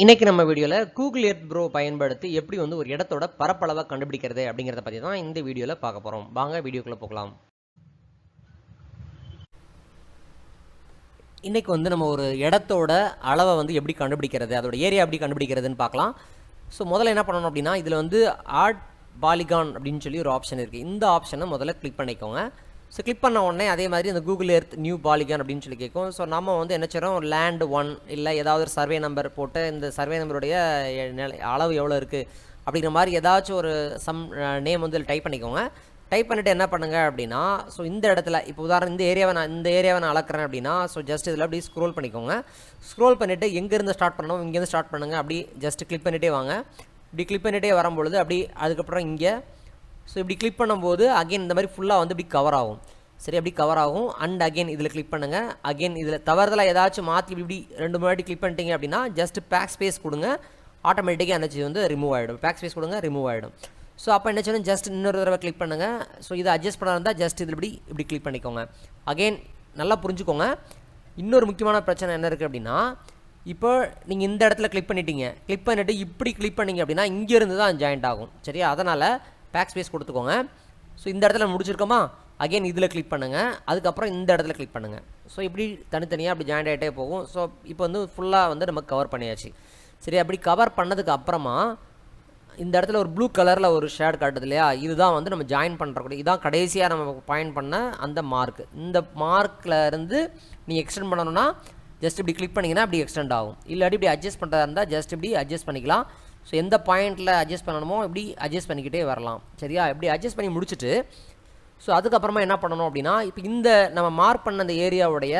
இன்னைக்கு நம்ம வீடியோவில் கூகுள் எர்த் ப்ரோ பயன்படுத்தி எப்படி வந்து ஒரு இடத்தோட பரப்பளவை கண்டுபிடிக்கிறது அப்படிங்கிறத பற்றி தான் இந்த வீடியோவில் பார்க்க போகிறோம் வாங்க வீடியோக்குள்ளே போகலாம். இன்னைக்கு வந்து நம்ம ஒரு இடத்தோட அளவை வந்து எப்படி கண்டுபிடிக்கிறது அதோட ஏரியா எப்படி கண்டுபிடிக்கிறதுன்னு பார்க்கலாம். ஸோ முதல்ல என்ன பண்ணணும் அப்படின்னா இதில் வந்து ஆர்ட் பாலிகான் அப்படின்னு சொல்லி ஒரு ஆப்ஷன் இருக்குது இந்த ஆப்ஷனை முதல்ல கிளிக் பண்ணிக்கோங்க. ஸோ கிளிக் பண்ண உடனே அதே மாதிரி இந்த கூகுள் எர்த் நியூ பாலிகான் அப்படின்னு சொல்லி கேட்கும். ஸோ நம்ம வந்து என்ன செய்கிறோம் லேண்ட் ஒன் இல்லை ஏதாவது ஒரு சர்வே நம்பர் போட்டு இந்த சர்வே நம்பருடைய அளவு எவ்வளோ இருக்குது அப்படிங்கிற மாதிரி ஏதாச்சும் ஒரு சம் நேம் வந்து டைப் பண்ணிக்கோங்க. டைப் பண்ணிவிட்டு என்ன பண்ணுங்கள் அப்படின்னா ஸோ இந்த இடத்துல இப்போ உதாரணம் இந்த ஏரியாவை நான் இந்த ஏரியாவை நான் அளக்குறேன் அப்படின்னா ஸோ ஜஸ்ட் இதில் அப்படியே ஸ்க்ரோல் பண்ணிக்கோங்க. ஸ்க்ரோல் பண்ணிவிட்டு எங்கேருந்து ஸ்டார்ட் பண்ணணும்? இங்கேருந்து ஸ்டார்ட் பண்ணுங்கள் அப்படி ஜஸ்ட் கிளிக் பண்ணிகிட்டே வாங்க. இப்படி கிளிக் பண்ணிகிட்டே வரும்பொழுது அப்படி அதுக்கப்புறம் இங்கே ஸோ இப்படி கிளிக் பண்ணும்போது அகைன் இந்த மாதிரி ஃபுல்லாக வந்து இப்படி கவர் ஆகும். சரி அப்படி கவர் ஆகும். அண்ட் அகைன் இதில் கிளிக் பண்ணுங்கள் அகைன் இதில் தவறுதலாக ஏதாச்சும் மாற்றி இப்படி இப்படி ரெண்டு முன்னாடி கிளிக் பண்ணிட்டீங்க அப்படின்னா ஜஸ்ட் பேக் ஸ்பேஸ் கொடுங்க. ஆட்டோமேட்டிக்காக எனர்ஜி வந்து ரிமூவ் ஆகிடும் பேக் ஸ்பேஸ் கொடுங்க ரிமூவ் ஆகிடும் ஸோ அப்போ என்ன செய்யணும் ஜஸ்ட் இன்னொரு தடவை கிளிக் பண்ணுங்கள் ஸோ இதை அட்ஜஸ்ட் பண்ணா இருந்தால் ஜஸ்ட் இதில் இப்படி இப்படி கிளிக் பண்ணிக்கோங்க. அகைன் நல்லா புரிஞ்சுக்கோங்க. இன்னொரு முக்கியமான பிரச்சனை என்ன இருக்குது அப்படின்னா இப்போ நீங்கள் இந்த இடத்துல கிளிக் பண்ணிட்டீங்க. கிளிக் பண்ணிவிட்டு இப்படி கிளிக் பண்ணீங்க அப்படின்னா இங்கேருந்து தான் ஜாயிண்ட் ஆகும். சரியா? அதனால் பேக் ஸ்பேஸ் கொடுத்துக்கோங்க. ஸோ இந்த இடத்துல முடிச்சிருக்கோமா? அகைன் இதில் கிளிக் பண்ணுங்கள் அதுக்கப்புறம் இந்த இடத்துல கிளிக் பண்ணுங்கள் ஸோ இப்படி தனித்தனியாக அப்படி ஜாயிண்ட் ஆகிட்டே போகும். ஸோ இப்போ வந்து ஃபுல்லாக வந்து நம்ம கவர் பண்ணியாச்சு. சரி அப்படி கவர் பண்ணதுக்கு அப்புறமா இந்த இடத்துல ஒரு ப்ளூ கலரில் ஒரு ஷேட் காட்டுது இல்லையா? இதுதான் வந்து நம்ம ஜாயின் பண்ணுறக்கூடிய இதான் கடைசியாக நம்ம பாயிண்ட் பண்ண அந்த மார்க் இந்த மார்க்கில் இருந்து நீ எக்ஸ்டெண்ட் பண்ணணும்னா ஜஸ்ட் இப்படி கிளிக் பண்ணிங்கன்னா அப்படி எக்ஸ்டெண்ட் ஆகும். இல்லாட்டி இப்படி அட்ஜஸ்ட் பண்ணுறதா இருந்தால் ஜஸ்ட் இப்படி அட்ஜஸ்ட் பண்ணிக்கலாம். ஸோ எந்த பாயிண்டில் அட்ஜஸ்ட் பண்ணணுமோ இப்படி அட்ஜஸ்ட் பண்ணிக்கிட்டே வரலாம். சரியா? இப்படி அட்ஜஸ்ட் பண்ணி முடிச்சுட்டு ஸோ அதுக்கப்புறமா என்ன பண்ணணும் அப்படின்னா இப்போ இந்த நம்ம மார்க் பண்ண அந்த ஏரியாவுடைய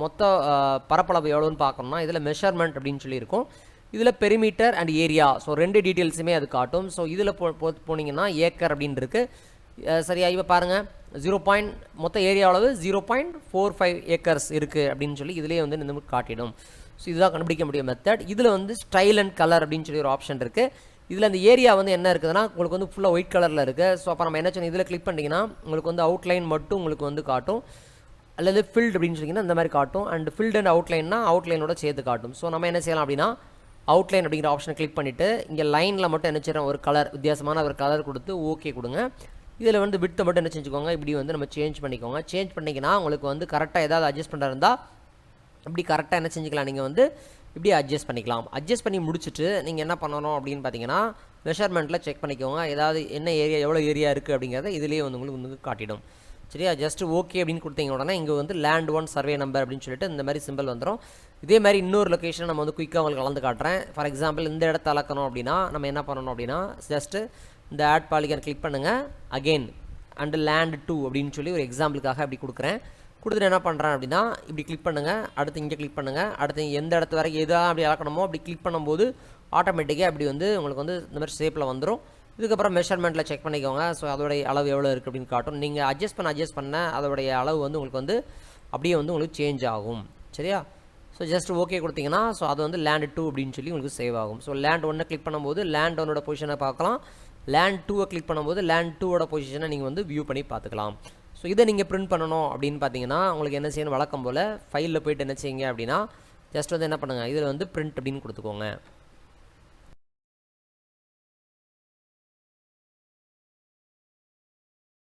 மொத்த பரப்பளவு எவ்வளோன்னு பார்க்கணும்னா இதில் மெஷர்மெண்ட் அப்படின்னு சொல்லி இருக்கும் இதில் பெரிமீட்டர் அண்ட் ஏரியா ஸோ ரெண்டு டீட்டெயில்ஸுமே அது காட்டும். ஸோ இதில் போ போனீங்கன்னா ஏக்கர் அப்படின்னு இருக்குது சரியா? இப்போ பாருங்கள் ஜீரோ பாயிண்ட் மொத்த ஏரியா அளவு zero point four five acres இருக்குது அப்படின்னு சொல்லி இதுலேயே வந்து இந்த காட்டிடும். ஸோ இதுதான் கண்டுபிடிக்க முடியும் மெத்தட் இதில் வந்து ஸ்டைல் அண்ட் கலர் அப்படின்னு சொல்லி ஒரு ஆப்ஷன் இருக்குது இதில் அந்த ஏரியா வந்து என்ன இருக்குதுன்னா உங்களுக்கு வந்து ஃபுல்லாக ஒயிட் கலரில் இருக்குது ஸோ அப்போ நம்ம என்ன சொன்ன இதில் கிளிக் பண்ணிங்கன்னா உங்களுக்கு வந்து அவுட்லைன் மட்டும் உங்களுக்கு வந்து காட்டும். அல்லது ஃபில்ட் அப்படின்னு சொன்னீங்கன்னா இந்த மாதிரி காட்டும். அண்ட் ஃபில்ட் அண்ட் அவுட்லைன்னா அவுட்லைனோட சேர்த்து காட்டும். ஸோ நம்ம என்ன செய்யலாம் அப்படின்னா அவுட்லைன் அப்படிங்கிற ஆப்ஷனை கிளிக் பண்ணிவிட்டு இங்கே லைனில் மட்டும் என்ன செய்கிறோம் ஒரு கலர் வித்தியாசமான ஒரு கலர் கொடுத்து ஓகே கொடுங்க. இதில் வந்து விட்டு மட்டும் என்ன செஞ்சுக்கோங்க இப்படி வந்து நம்ம சேஞ்ச் பண்ணிக்கோங்க. சேஞ்ச் பண்ணிங்கன்னா உங்களுக்கு வந்து கரெக்டாக ஏதாவது அட்ஜஸ்ட் பண்ணுறதா இருந்தால் இப்படி கரெக்டாக என்ன செஞ்சுக்கலாம்? நீங்கள் வந்து இப்படி அட்ஜஸ்ட் பண்ணிக்கலாம். அட்ஜஸ்ட் பண்ணி முடிச்சுட்டு நீங்கள் என்ன பண்ணணும் அப்படின்னு பார்த்தீங்கன்னா மெஷர்மெண்ட்டில் செக் பண்ணிக்கோங்க. ஏதாவது என்ன ஏரியா எவ்வளோ ஏரியா இருக்குது அப்படிங்கிறத இதுலேயே வந்து உங்களுக்கு வந்து காட்டிடும். சரியா? ஜஸ்ட் ஓகே அப்படின்னு கொடுத்தீங்க உடனே இங்கே வந்து லேண்ட் ஒன் சர்வே நம்பர் அப்படின்னு சொல்லிட்டு இந்த மாதிரி சிம்பிள் வந்துடும் இதே மாதிரி இன்னொரு லொக்கேஷன் நம்ம வந்து குயிக்காக உங்களுக்கு கலந்து காட்டுறேன். ஃபார் எக்ஸாம்பிள் இந்த இடத்த அளக்கணும் அப்படின்னா நம்ம என்ன பண்ணணும் அப்படின்னா ஜஸ்ட்டு இந்த ஆட் பாலிகன் கிளிக் பண்ணுங்கள் அகெயின் அண்ட் லேண்ட் டூ அப்படின்னு சொல்லி ஒரு எக்ஸாம்பிளுக்காக அப்படி கொடுக்குறேன். கொடுத்துட்டு என்ன பண்ணுறேன் அப்படின்னா இப்படி கிளிக் பண்ணுங்கள் அடுத்து இங்கே கிளிக் பண்ணுங்கள் அடுத்து எந்த இடத்து வரைக்கும் எதாக அப்படி இழக்கணுமோ அப்படி கிளிக் பண்ணும்போது ஆட்டோமேட்டிக்காக அப்படி வந்து உங்களுக்கு வந்து இந்த மாதிரி ஷேப்பில் வந்துடும் இதுக்கப்புறம் மெஷர்மெண்ட்டில் செக் பண்ணிக்கோங்க. ஸோ அதோடைய அளவு எவ்வளோ இருக்குது அப்படின்னு காட்டும். நீங்கள் அட்ஜஸ்ட் பண்ண அட்ஜஸ்ட் பண்ண அதோடைய அளவு வந்து உங்களுக்கு வந்து அப்படியே வந்து உங்களுக்கு சேஞ்ச் ஆகும். சரியா? ஸோ ஜஸ்ட் ஓகே கொடுத்தீங்கன்னா ஸோ அது வந்து லேண்ட் டூ அப்படின்னு சொல்லி உங்களுக்கு சேவ் ஆகும். ஸோ லேண்ட் ஒன்னை கிளிக் பண்ணும்போது லேண்ட் ஒன்னோட பொசிஷனை பார்க்கலாம். லேண்ட் டூவை கிளிக் பண்ணும்போது லேண்ட் டூவோட பொசிஷனை நீங்கள் வந்து வியூ பண்ணி பார்த்துக்கலாம். ஸோ இதை நீங்கள் பிரிண்ட் பண்ணணும் அப்படின்னு பார்த்தீங்கன்னா உங்களுக்கு என்ன செய்யணும்? வழக்கம் போல் ஃபைலில் போயிட்டு என்ன செய்யுங்க அப்படின்னா ஜஸ்ட் வந்து என்ன பண்ணுங்கள் இதில் வந்து பிரிண்ட் அப்படின்னு கொடுத்துக்கோங்க.